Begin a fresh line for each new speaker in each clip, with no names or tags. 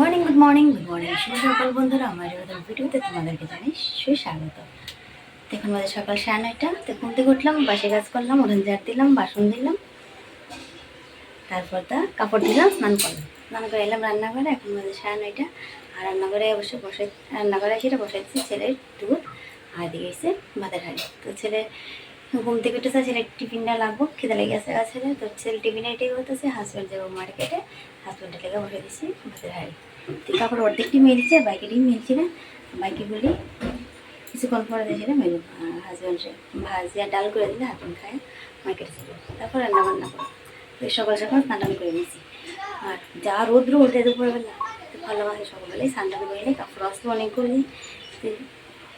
Morning good morning good morning শুভ সকাল বন্ধুরা, আমার এবার ভিডিওতে তোমাদেরকে জানাই সুস্বাগত। দেখুন আমাদের সকাল সাড়ে নয়টা। তো ঘুম থেকে উঠলাম, বাসে কাজ করলাম উঠোন ঝাড় দিলাম, বাসন দিলাম তারপর তা কাপড় দিলাম স্নান করলাম। স্নান করে এলাম রান্নাঘরে, এখন আমাদের সাড়ে নয়টা। আর রান্নাঘরে অবশ্য বসে রান্নাঘরে সেটা বসাইছি ছেলের দুধ, আর এদিকে এসে ভাতের হাড়ি তো ছেলে ঘুম থেকে উঠেছে ছেলের টিফিনটা লাগবো। খেতে লেগে গেছে ছেলে তো ছেলে টিফিনে এটাই হতেছে হাজব্যান্ড যাব মার্কেটে হাজব্যান্ডের লেগে বসে দিছি, ভাতের হাড়ি। তো কাপড় অর্ধেকটি মেলছে বাইকেটি মেলছি না। বাইকে গুলি কিছুক্ষণ পরে মেলুন আর হাজব্যান্ডে ভাজি ডাল করে দিলে হাজব্যান্ড খায় মার্কেটে ছিল তারপর রান্না বান্না করো। সকাল সকাল স্নান করে নিয়েছি। আর যা রোদ্র উঠে দুপুরবেলা ভালো আছে সকালবেলায় স্নান করে নিই কাপড় আসতে অনেক করে নিই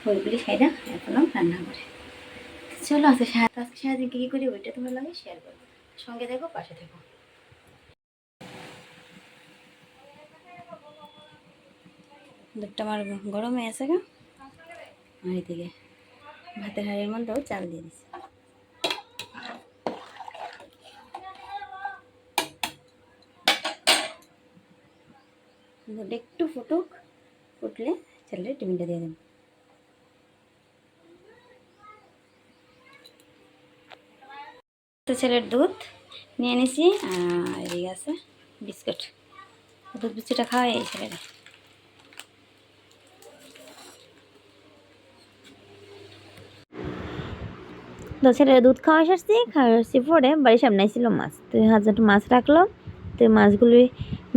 ওইগুলি খাই না, এখন রান্না করে। চলো আজকে সারাদিন আজকে সারাদিন কী কী করি ওইটা তোমার লাগে শেয়ার করো সঙ্গে দেখো পাশে থেকো। দুধটা আমার গরমে আছে গা। আর এদিকে ভাতের হাড়ির মধ্যেও চাল দিয়ে দুধ একটু ফুটুক, ফুটলে ছেলের টিফিনটা দিয়ে দেবো। তো ছেলের দুধ নিয়ে নিছি, আর এদিকে আছে বিস্কুট। দুধ বিস্কুটটা খাওয়াই এই ছেলেরা। তো ছেলের দুধ খাওয়া সারছি খাওয়া সারছি পরে বাড়ির সামনে ছিল মাছ। তো হাজার মাছ রাখল তো মাছগুলি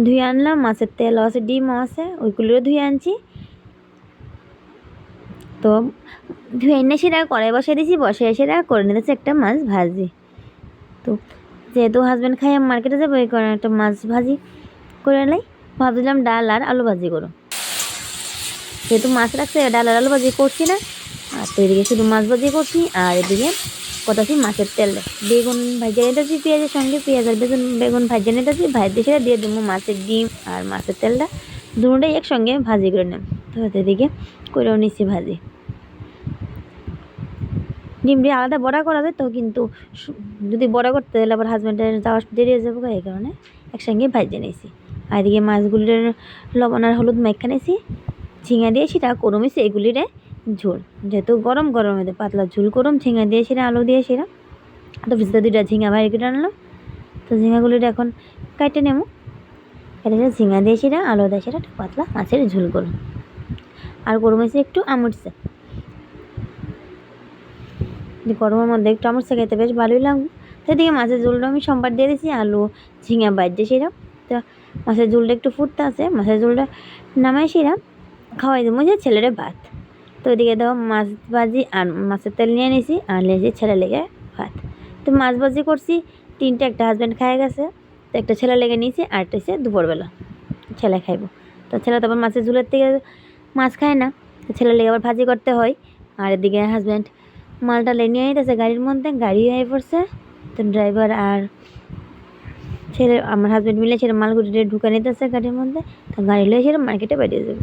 ধুয়ে আনলাম, মাছের তেল আছে, ডিমও আছে, ওইগুলিও ধুয়ে আনছি। তো ধুয়ে এনে সেটা কড়াই বসিয়ে দিয়েছি বসে সেটা করে নিতেছি একটা মাছ ভাজি। তো যেহেতু হাজব্যান্ড খাই আমি মার্কেটে যাব, এই কারণে একটা মাছ ভাজি করে নেই। ভাবছিলাম ডাল আর আলু ভাজি করো যেহেতু মাছ রাখছে, ডাল আর আলু ভাজি করছি না। আর তো এদিকে শুধু মাছ ভাজি করছি, আর এদিকে কতাছি মাছের তেল। বেগুন ভাজিয়ে নিতেছি পেঁয়াজের সঙ্গে পেঁয়াজ আর বেগুন বেগুন ভাজিয়ে নিতেছি ভাজি সেটা দিয়ে দেবো মাছের ডিম আর মাছের তেলটা। দুটোটাই একসঙ্গে ভাজি করে নেব। তো এদিকে করেও নিচ্ছি ভাজি। ডিমটি আলাদা বড়া করা যায়, তো কিন্তু যদি বড়া করতে গেলে আবার হাজব্যান্ডের যাওয়া দেরি হয়ে যাব এই কারণে একসঙ্গে ভাজিয়ে নিয়েছি। আর এদিকে মাছগুলির লবণ আর হলুদ মেখা নিয়েছি, ঝিঙা দিয়ে সেটা করমিছি এগুলিরে ঝোল। যেহেতু গরম গরম এদের পাতলা ঝোল করম ঝিঙা দিয়ে সেটা আলু দিয়ে সেটা তো ভিজতে দুইটা ঝিঙা বাইরে কেটে আনলাম। তো ঝিঙাগুলিটা এখন কাটে নেব। কেটে ঝিঙা দিয়ে সেটা আলু দিয়ে সেটা পাতলা মাছের ঝোল করুন আর করমিছি একটু আমুরচা যে গরমের মধ্যে একটু আমার খেতে বেশ ভালোই লাগবে তো এদিকে মাছের ঝোলটা আমি সোমবার দিয়ে দিয়েছি, আলু, ঝিঙা বাজছে সেরকম তো মাছের ঝোলটা একটু ফুটতে আছে, মাছের ঝোলটা নামাই সেরাম খাওয়াই দেবো যে ছেলেরে ভাত। তো ওইদিকে দেখো মাছ ভাজি আর মাছের তেল নিয়ে নিয়েছি, আর নিয়েছি ছেলে লেগে ভাত। তো মাছ ভাজি করছি, তিনটে একটা হাজব্যান্ড খায় গেছে, তো একটা ছেলে লেগে নিয়েছি, আর একটা হচ্ছে দুপুরবেলা। ছেলে খাইবো। তো ছেলে তারপর মাছের ঝোলের থেকে মাছ খায় না ছেলে লেগে আবার ভাজি করতে হয়, আর এদিকে হাজব্যান্ড মালটা লেনে নিতেছে গাড়ির মধ্যে গাড়ি হয়ে পড়ছে। তো ড্রাইভার আর ছেলে, আমার হাজব্যান্ড মিলে ছেলে মালগুড়িটা ঢুকে নিতেছে গাড়ির মধ্যে, তো গাড়ি লয়ে ছেলে মার্কেটে বেরিয়ে যাব।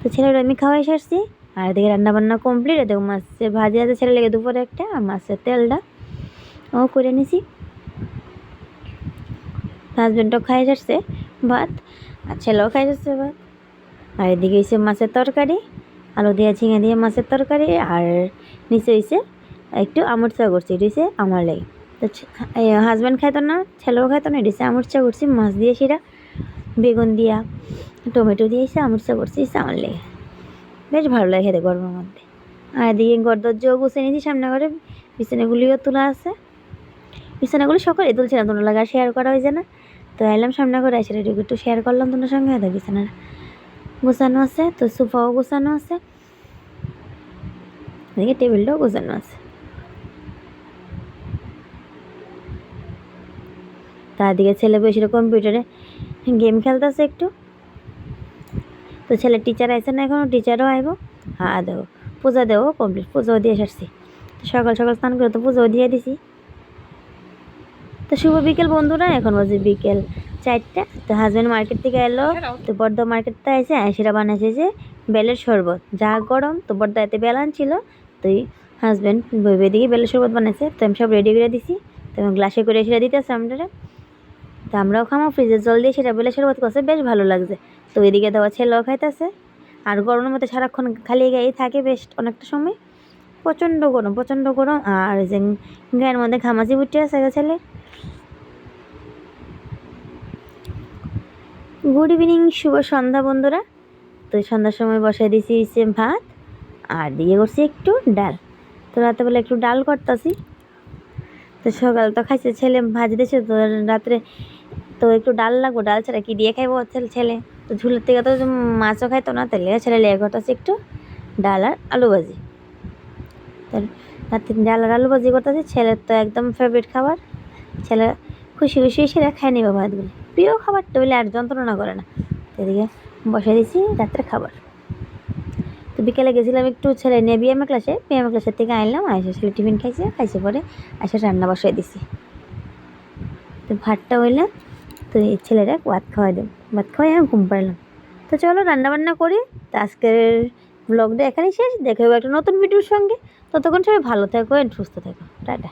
তো ছেলের আমি খাওয়াই সারছি, আর এদিকে রান্না বান্না কমপ্লিট দেখো মাছের ভাজি আছে ছেলে লেগে দুপুরে একটা, আর মাছের তেলটা ও করে নিছি। হাজব্যান্ডও খাই সারছে ভাত, আর ছেলেও খাই যাচ্ছে ভাত। আর এদিকে হচ্ছে মাছের তরকারি আলু দিয়ে ঝিঙে দিয়ে মাছের তরকারি আর নিচে হয়েছে একটু আমুর চা করছি এটা হচ্ছে আমার লাগে। তো হাজব্যান্ড খাইতো না, ছেলেও খাইতো না, এটা আমুর চা করছি মাছ দিয়ে সেটা বেগুন দিয়া, টমেটো দিয়ে এসে আমুর চা করছি আমার লেগে। বেশ ভালো লাগে খেতে গরমের মধ্যে। আর এদিকে ঘর দরজাও গুছিয়ে নিয়েছি সামনে করে বিছানাগুলিও তোলা আছে। বিছানাগুলি সকলে তুলছিলাম তোমরা লাগা শেয়ার করা হয়েছে না। তো এলাম সামনে করে এটুকু একটু শেয়ার করলাম তোমার সঙ্গে বিছানার গোছানো আছে, তো সোফাও গোছানো আছে, এদিকে টেবিলটাও গোছানো আছে। তার দিকে ছেলে বসে কম্পিউটারে, গেম খেলতেছে একটু। তো ছেলে টিচার আছে না এখনও টিচারও আইব। হ্যাঁ দেবো পূজা দেবো কমপ্লিট পুজোও দিয়ে সারছি। সকাল সকাল স্নান করে তো পুজোও দিয়ে দিছি। তো শুভ বিকেল বন্ধুরা, এখন বাজে বিকেল চারটা। তো হাজব্যান্ড মার্কেট থেকে এলো, তো বর্ধ মার্কেটটা এসে সেটা বানাইছে যে বেলের শরবত। যা গরম, তো বর্ধা এতে বেলান ছিল, তো হাজব্যান্ড দিকে বেলের শরবত বানাইছে। তো আমি সব রেডি করে দিছি, তো আমি গ্লাসে করে সেটা দিতেছে আমরা তো আমরাও খামো ফ্রিজের জল দিয়ে সেটা বেলের শরবত করছে, বেশ ভালো লাগছে। তো ওইদিকে দেওয়া ছেলেও খাইতেছে। আর গরমের মধ্যে সারাক্ষণ খালি গায়ে থাকে বেশ অনেকটা সময়। প্রচণ্ড গরম প্রচণ্ড গরম। আর যে গায়ের মধ্যে ঘামাচি বুটে আছে ছেলে। গুড ইভিনিং শুভ সন্ধ্যা বন্ধুরা। তো সন্ধ্যার সময় বসাই দিয়েছি হচ্ছে ভাত, আর দিয়ে করছি একটু ডাল। তো রাতেবেলা একটু ডাল করতেছি। তো সকাল তো খাইছে ছেলে ভাজি দিয়েছে তো রাত্রে তো একটু ডাল লাগবো, ডাল ছাড়া কি দিয়ে খাইবো ছেলে তো ঝুলের থেকে তো মাছও খাইতো না তাহলে ছেলে লেগে করতেছে একটু ডাল আর আলু ভাজি। তো রাত্রে ডাল আর আলু ভাজি করতেছি, ছেলের তো একদম ফেভারিট খাবার। ছেলে খুশি খুশি সেটা খাই নেবে ভাতগুলি। প্রিয় খাবারটা হলে আর যন্ত্রণা করে না। এদিকে বসে দিয়েছি রাত্রে খাবার। তো বিকেলে গেছিলাম একটু ছেলে নিয়ে বিএমএ ক্লাসে বিএমএ ক্লাসের থেকে আনলাম, আইসে ছেলে টিফিন খাইছে খাইছে পরে এসে রান্না বসাই দিছি। তো ভাতটা হইলাম তো এই ছেলেরা ভাত খাওয়াই দেব। ভাত খাওয়াই আমি ঘুম পাড়লাম। তো চলো রান্না বান্না করি। তো আজকের ব্লগটা এখানেই শেষ। দেখে একটা নতুন ভিডিওর সঙ্গে। ততক্ষণ সবাই ভালো থাকো সুস্থ থাকো। টাটা।